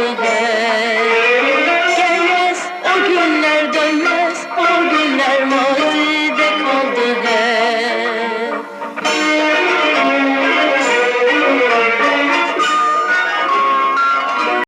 gider Gelmez o günler dönmez o günler